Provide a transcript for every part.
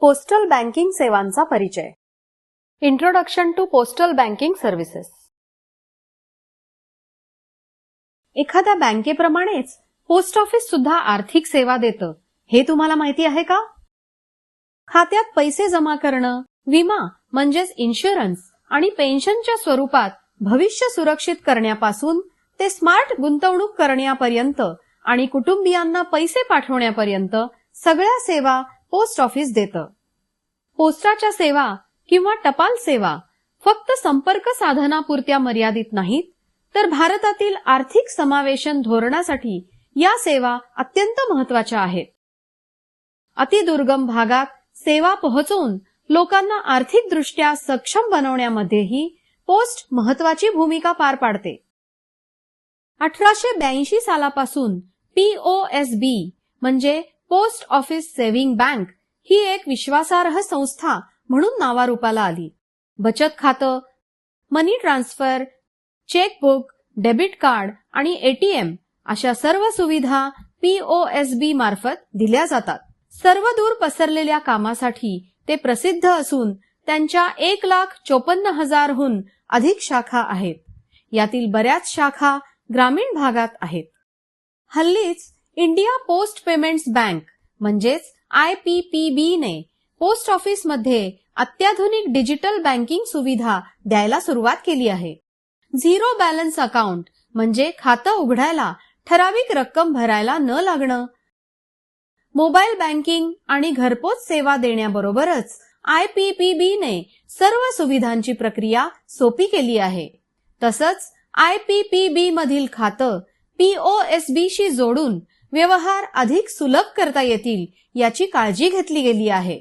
Postal banking सेवांचा परिचय. Introduction to postal banking services एखाद्या बँकेप्रमाणेच पोस्ट ऑफिस सुद्धा आर्थिक सेवा देतं. हे तुम्हाला माहिती आहे का? खात्यात पैसे जमा करणं विमा म्हणजेच इन्शुरन्स आणि पेन्शनच्या स्वरूपात भविष्य सुरक्षित करण्यापासून ते स्मार्ट गुंतवणूक करण्यापर्यंत आणि कुटुंबियांना पैसे पाठवण्यापर्यंत सगळ्या सेवा पोस्ट ऑफिस देतं. पोस्टाच्या सेवा किंवा टपाल सेवा फक्त संपर्क साधनापुरत्या मर्यादित नाहीत तर भारतातील आर्थिक समावेशन धोरणासाठी या सेवा अत्यंत महत्त्वाच्या आहेत. अतिदुर्गम भागात सेवा पोहोचवून लोकांना आर्थिकदृष्ट्या सक्षम बनवण्यामध्येही पोस्ट महत्वाची भूमिका पार पाडते. अठराशे ब्याऐंशी सालापासून पीओएसबी म्हणजे पोस्ट ऑफिस सेव्हिंग बँक ही एक विश्वासार्ह संस्था म्हणून नावारूपाला आली. बचत खातं money transfer chequebook debit card आणि एटीएम अशा सर्व सुविधा पीओएसबी मार्फत दिल्या जातात. सर्वदूर पसरलेल्या कामासाठी ते प्रसिद्ध असून त्यांच्या एक लाख चोपन्न हजारहून अधिक शाखा आहेत. यातील बऱ्याच शाखा ग्रामीण भागात आहेत. हल्लीच इंडिया पोस्ट पेमेंट्स बँक म्हणजेच आय पी पी बी ने पोस्ट ऑफिसमध्ये अत्याधुनिक डिजिटल बँकिंग सुविधा द्यायला सुरुवात केली आहे. झिरो बॅलन्स अकाउंट म्हणजे खातं उघडायला ठराविक रक्कम भरायला न लागणं. मोबाईल बँकिंग आणि घरपोच सेवा देण्याबरोबरच आय पी पी बी ने सर्व सुविधांची प्रक्रिया सोपी केली आहे. तसंच आय पी पी बी मधील खातं पीओएसबी शी जोडून व्यवहार अधिक सुलभ करता येतील याची काळजी घेतली गेली आहे.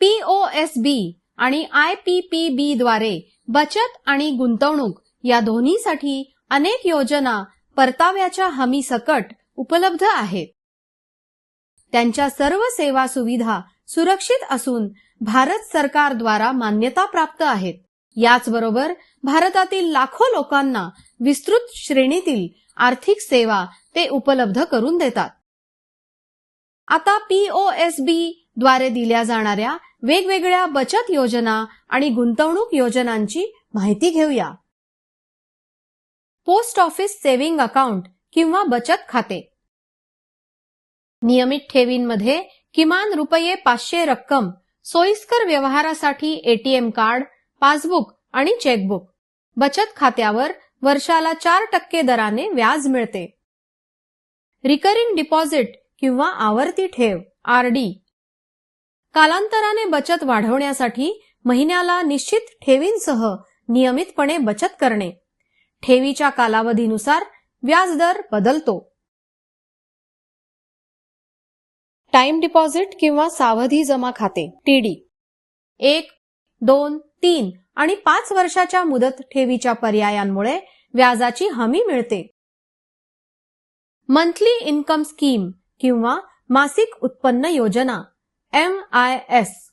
पीओएसबी आणि आय पी पी बी द्वारे बचत आणि गुंतवणूक या दोन्हीसाठी अनेक योजना परताव्याच्या हमी सकट उपलब्ध आहेत. त्यांच्या सर्व सेवा सुविधा सुरक्षित असून भारत सरकारद्वारा मान्यता प्राप्त आहेत. याचबरोबर भारतातील लाखो लोकांना विस्तृत श्रेणीतील आर्थिक सेवा ते उपलब्ध करून देतात. आता पीओएसबी द्वारे दिल्या जाणाऱ्या वेगवेगळ्या बचत योजना आणि गुंतवणूक योजनांची माहिती घेऊया. पोस्ट ऑफिस सेव्हिंग अकाउंट किंवा बचत खाते. नियमित ठेवींमध्ये किमान रुपये पाचशे रक्कम सोयीस्कर व्यवहारासाठी एटीएम कार्ड पासबुक आणि चेकबुक बचत खात्यावर वर्षाला चार टक्के दराने व्याज मिळते. रिकरिंग डिपॉझिट किंवा आवर्ती ठेव आरडी कालांतराने बचत वाढवण्यासाठी महिन्याला निश्चित ठेवींसह नियमितपणे बचत करणे. ठेवीच्या कालावधीनुसार व्याजदर बदलतो. टाइम डिपॉझिट किंवा सावधी जमा खाते टीडी एक दोन तीन आणि पाच वर्षाच्या मुदत ठेवीच्या पर्यायांमुळे व्याजाची हमी मिळते. मंथली इन्कम स्कीम किंवा मासिक उत्पन्न योजना एम आय एस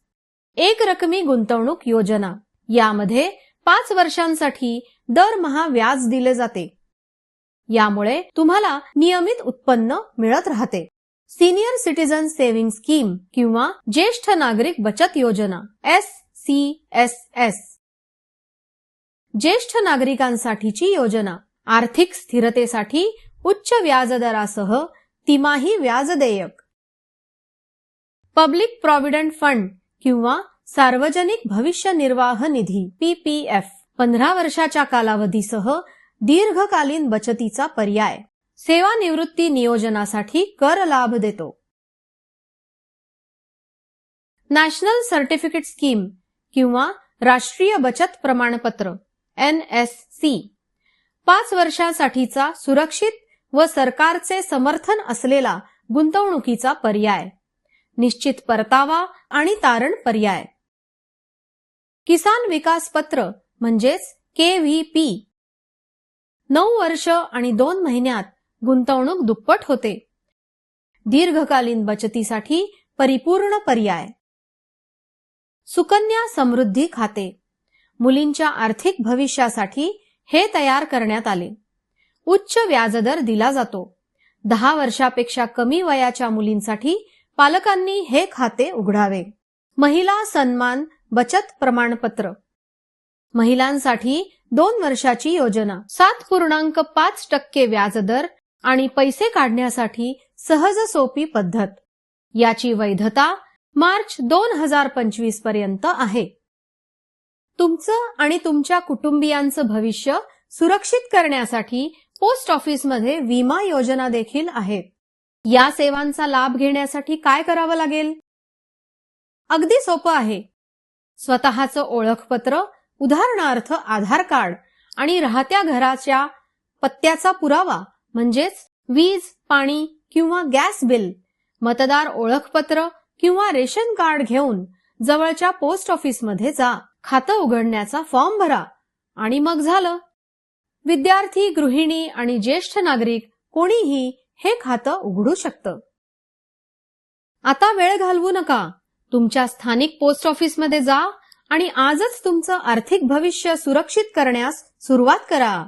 एक रकमी गुंतवणूक योजना. यामध्ये पाच वर्षांसाठी दरमहा व्याज दिले जाते. यामुळे तुम्हाला नियमित उत्पन्न मिळत राहते. सिनियर सिटीजन सेव्हिंग स्कीम किंवा ज्येष्ठ नागरिक बचत योजना एस सी एस एस. ज्येष्ठ नागरिकांसाठीची योजना. आर्थिक स्थिरतेसाठी उच्च व्याजदरासह तिमाही व्याज देयक पब्लिक प्रॉव्हिडंट फंड किंवा सार्वजनिक भविष्य निर्वाह निधी पीपीएफ पंधरा वर्षाच्या कालावधीसह दीर्घकालीन बचतीचा पर्याय. सेवानिवृत्ती नियोजनासाठी कर लाभ देतो. नॅशनल सर्टिफिकेट स्कीम किंवा राष्ट्रीय बचत प्रमाणपत्र. N S C. पाच वर्षांसाठीचा सुरक्षित व सरकारचे समर्थन असलेला गुंतवणुकीचा पर्याय निश्चित परतावा आणि तारण पर्याय. किसान विकास पत्र म्हणजेच के व्ही पी. नऊ वर्ष आणि दोन महिन्यात गुंतवणूक दुप्पट होते. दीर्घकालीन बचतीसाठी परिपूर्ण पर्याय. सुकन्या समृद्धी खाते. मुलींच्या आर्थिक भविष्यासाठी हे तयार करण्यात आले. उच्च व्याजदर दिला जातो. दहा वर्षापेक्षा कमी वयाच्या मुलींसाठी पालकांनी हे खाते उघडावे. महिला सन्मान बचत प्रमाणपत्र. महिलांसाठी दोन वर्षाची योजना. सात पूर्णांक पाच टक्के व्याजदर आणि पैसे काढण्यासाठी सहज सोपी पद्धत. याची वैधता मार्च दोन हजार पंचवीसपर्यंत आहे. तुमचं आणि तुमच्या कुटुंबियांचं भविष्य सुरक्षित करण्यासाठी पोस्ट ऑफिसमध्ये विमा योजना देखील आहेत या सेवांचा लाभ घेण्यासाठी काय करावं लागेल? अगदी सोपं आहे. स्वतःचं ओळखपत्र उदाहरणार्थ आधार कार्ड आणि राहत्या घराच्या पत्त्याचा पुरावा म्हणजेच वीज पाणी किंवा गॅस बिल मतदार ओळखपत्र किंवा रेशन कार्ड घेऊन जवळच्या पोस्ट ऑफिसमध्ये जा. खातं उघडण्याचा फॉर्म भरा. आणि मग झालं. विद्यार्थी गृहिणी आणि ज्येष्ठ नागरिक कोणीही हे खातं उघडू शकतं. आता वेळ घालवू नका. तुमच्या स्थानिक पोस्ट ऑफिसमध्ये जा आणि आजच तुमचं आर्थिक भविष्य सुरक्षित करण्यास सुरुवात करा.